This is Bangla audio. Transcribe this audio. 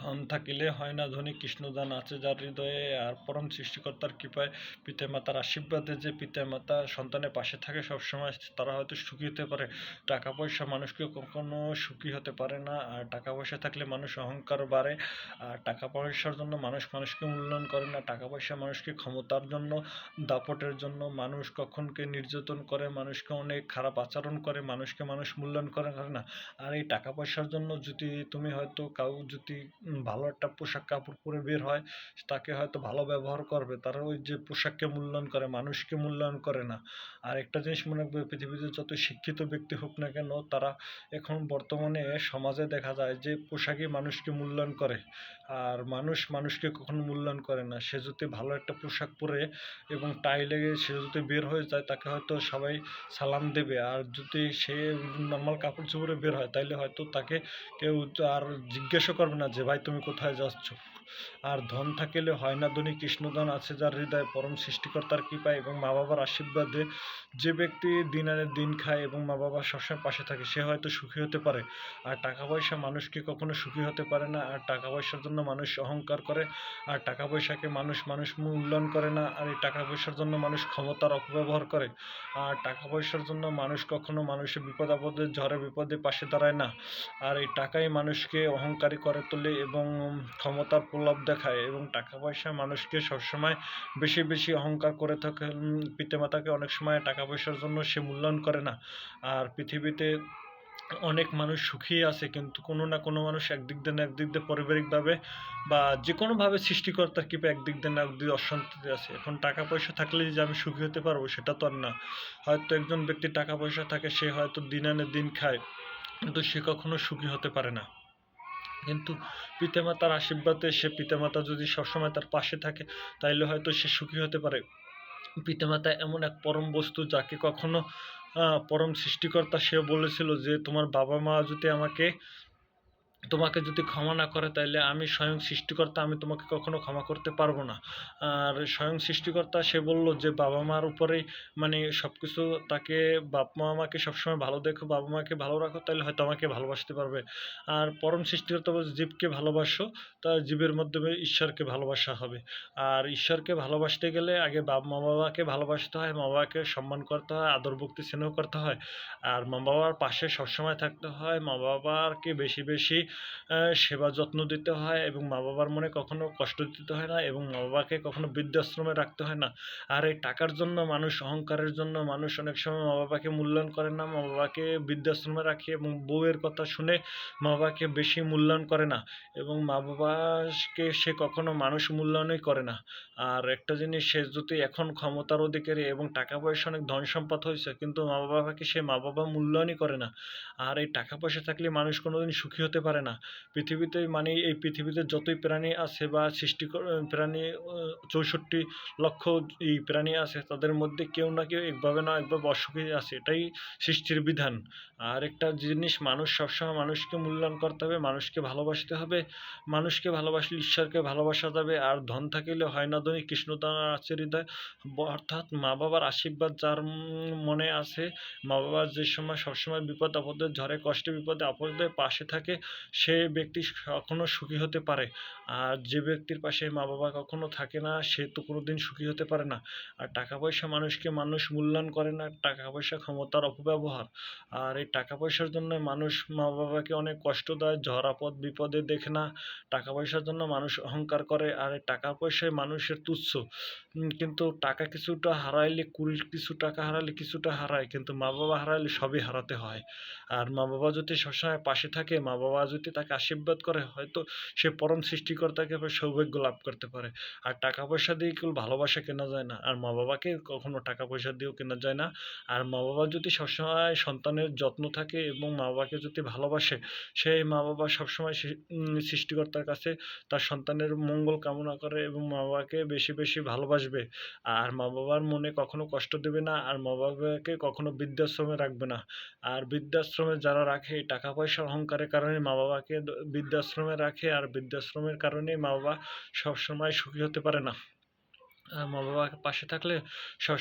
ধন থাকিলে হয় না ধনী কৃষ্ণদান আছে যার হৃদয়ে আর পরম সৃষ্টিকর্তার কৃপায় পিতামাতার আশীর্বাদে যে পিতা পিতামাতা সন্তানের পাশে থাকে সবসময়, তারা হয়তো সুখী হতে পারে। টাকা পয়সা মানুষকে কখনো সুখী হতে পারে না। আর টাকা পয়সা থাকলে মানুষ অহংকার বাড়ে। আর টাকা পয়সার জন্য মানুষ মানুষকে মূল্যায়ন করে না। টাকা পয়সা মানুষকে ক্ষমতার জন্য, দাপটের জন্য মানুষ কখনকে নির্যাতন করে, মানুষকে অনেক খারাপ আচরণ করে, মানুষকে মানুষ মূল্যায়ন করে না। আর এই টাকা পয়সার জন্য যদি তুমি হয়তো কাউ যদি ভালো একটা পোশাক কাপড় পরে বের হয়, তাকে হয়তো ভালো ব্যবহার করবে। তারা ওই যে পোশাককে মূল্যায়ন করে, মানুষকে মূল্যায়ন করে না। আর একটা জিনিস মনে রাখবে, পৃথিবীতে যত শিক্ষিত ব্যক্তি হোক না কেন, তারা এখন বর্তমানে সমাজে দেখা যায় যে পোশাকই মানুষকে মূল্যায়ন করে। আর মানুষ মানুষকে কখনো মূল্যায়ন করে না। সে যদি ভালো একটা পোশাক পরে এবং টাই লেগে সে যদি বের হয়ে যায়, তাকে হয়তো সবাই সালাম দেবে। আর যদি সে নর্মাল কাপড় চোপড়ে বের হয়, তাইলে হয়তো তাকে কেউ আর জিজ্ঞাসা করবে না যে, ভাই তুমি কোথায় যাচ্ছ? আর ধন থাকিলে হয় না ধনী, কৃষ্ণধন আছে যার হৃদয় পরম সৃষ্টিকর্তার কৃপা এবং মা বাবার আশীর্বাদে যে ব্যক্তি দিন আনে দিন খায় এবং মা বাবার সবসময় পাশে থাকে, সে হয়তো সুখী হতে পারে। আর টাকা পয়সা মানুষকে কখনো সুখী হতে পারে না? আর টাকা পয়সার জন্য মানুষ অহংকার করে, আর টাকা পয়সাকে মানুষ মানুষ মূল্যায়ন করে না। আর এই টাকা পয়সার জন্য মানুষ ক্ষমতার অপব্যবহার করে। আর টাকা পয়সার জন্য মানুষ কখনো মানুষের বিপদ আপদে ঝড়ে বিপদে পাশে দাঁড়ায় না। আর এই টাকাই মানুষকে অহংকারী করে তোলে এবং ক্ষমতার প্রলাপ দেখায় এবং টাকা পয়সা মানুষকে সবসময় বেশি বেশি অহংকার করে থাকে। পিতামাতাকে অনেক সময় টাকা পয়সার জন্য সে মূল্যায়ন করে না। আর পৃথিবীতে অনেক মানুষ সুখী আছে, কিন্তু কোনো না কোনো মানুষ একদিক দিয়ে না একদিক দিয়ে পারিবারিকভাবে বা যে কোনোভাবে সৃষ্টিকর্তার কৃপা একদিক দিয়ে না একদিক অশান্তিতে আছে। এখন টাকা পয়সা থাকলে যে আমি সুখী হতে পারব সেটা তো আর না। হয়তো একজন ব্যক্তি টাকা পয়সা থাকে, সে হয়তো দিন আনে দিন খায়, কিন্তু সে কখনো সুখী হতে পারে না। কিন্তু পিতামাতার আশীর্বাদে সে পিতামাতা যদি সবসময় তার পাশে থাকে, তাইলে হয়তো সে সুখী হতে পারে। পিতামাতা এমন এক পরম বস্তু যাকে কখনো পরম সৃষ্টিকর্তা সে বলেছিল যে তোমার বাবা মা যদি আমাকে তোমাকে যদি ক্ষমা না করে, তাহলে আমি স্বয়ং সৃষ্টিকর্তা, আমি তোমাকে কখনো ক্ষমা করতে পারব না। আর স্বয়ং সৃষ্টিকর্তা, সে বলল যে বাবা মার উপরেই মানে সব কিছু তাকে বাপ মা আমাকে সবসময় ভালো দেখো বাবা মাকে ভালো রাখো, তাহলে হয়তো আমাকে ভালোবাসতে পারবে। আর পরম সৃষ্টিকর্তা বলছে, জীবকে ভালোবাসো, তা জীবের মাধ্যমে ঈশ্বরকে ভালোবাসা হবে। আর ঈশ্বরকে ভালোবাসতে গেলে আগে বাপ মা বাবাকে ভালোবাসতে হয় মা বাবাকে সম্মান করতে হয়, আদর ভক্তি স্নেহ করতে হয়। আর মা বাবার পাশে সবসময় থাকতে হয় মা বাবাকে বেশি বেশি সেবা যত্ন দিতে হয় এবং মা বাবার মনে কখনো কষ্ট দিতে হয় না এবং মা বাবাকে কখনো বৃদ্ধাশ্রমে রাখতে হয় না। আর এই টাকার জন্য মানুষ, অহংকারের জন্য মানুষ অনেক সময় মা বাবাকে মূল্যায়ন করে না। মা বাবাকে বৃদ্ধাশ্রমে রাখে এবং বউয়ের কথা শুনে মা বাবাকে বেশি মূল্যায়ন করে না এবং মা বাবাকে সে কখনো মানুষ মূল্যায়নই করে না। আর একটা জিনিস, সে যদি এখন ক্ষমতার অধিকারী এবং টাকা পয়সা অনেক ধন সম্পদ হয়েছে কিন্তু মা বাবাকে সে মা বাবা মূল্যায়নই করে না। আর এই টাকা পয়সা থাকলে মানুষ কোনোদিন সুখী হতে পারে না। পৃথিবীতে মানে এই পৃথিবীতে যতই প্রাণী আছে বা সৃষ্টি প্রাণী চৌষট্টি লক্ষ এই প্রাণী আছে, তাদের মধ্যে কেউ না কেউ একভাবে না একভাবে অসুখী আছে, এটাই সৃষ্টির বিধান। আর একটা জিনিস, মানুষ সবসময় মানুষকে মূল্যায়ন করতে হবে, মানুষকে ভালোবাসতে হবে, মানুষকে ভালোবাসলে ঈশ্বরকে ভালোবাসা যাবে, আর ধন থাকিলে হয় না ধনী, কৃষ্ণদান আছে হৃদয় অর্থাৎ মা বাবার আশীর্বাদ যার মনে আছে, মা বাবা যে সময় সবসময় বিপদ আপদে ঝড়ে কষ্টে বিপদে আপদে পাশে থাকে সে ব্যক্তি কখনো সুখী হতে পারে। আর যে ব্যক্তির পাশে মা বাবা কখনো থাকে না, সে তো কোনোদিন সুখী হতে পারে না। আর টাকা পয়সা মানুষকে মানুষ মূল্যায়ন করে না টাকা পয়সা ক্ষমতার অপব্যবহার। আর এই টাকা পয়সার জন্য মানুষ মা বাবাকে অনেক কষ্ট দেয়, ঝড়, আপদ, বিপদে দেখে না। টাকা পয়সার জন্য মানুষ অহংকার করে, আর এই টাকা পয়সায় মানুষের তুচ্ছ। কিন্তু টাকা কিছুটা হারাইলে কুড়ি কিছু টাকা হারালে কিছুটা হারায়, কিন্তু মা বাবা হারাইলে সবই হারাতে হয়। আর মা বাবা যদি সবসময় পাশে থাকে মা বাবা যদি তাকে আশীর্বাদ করে, হয়তো সে পরম সৃষ্টিকর্তাকে সৌভাগ্য লাভ করতে পারে। আর টাকা পয়সা দিয়ে কেউ ভালোবাসা কেনা যায় না। আর মা বাবাকে কখনো টাকা পয়সা দিয়েও কেনা যায় না। আর মা বাবা যদি সবসময় সন্তানের যত্ন থাকে এবং মা বাবাকে যদি ভালোবাসে, সেই মা বাবা সবসময় সৃষ্টিকর্তার কাছে তার সন্তানের মঙ্গল কামনা করে এবং মা বাবাকে বেশি বেশি ভালোবাসবে। আর মা বাবার মনে কখনো কষ্ট দেবে না। আর মা বাবাকে কখনো বৃদ্ধাশ্রমে রাখবে না। আর বৃদ্ধাশ্রমে যারা রাখে টাকা পয়সার অহংকারের কারণে মা বাবাকে বৃদ্ধাশ্রমে রাখে আর বৃদ্ধাশ্রমের কারণে মা বাবা সবসময় সুখী হতে পারে না। মা বাবার পাশে থাকলে সব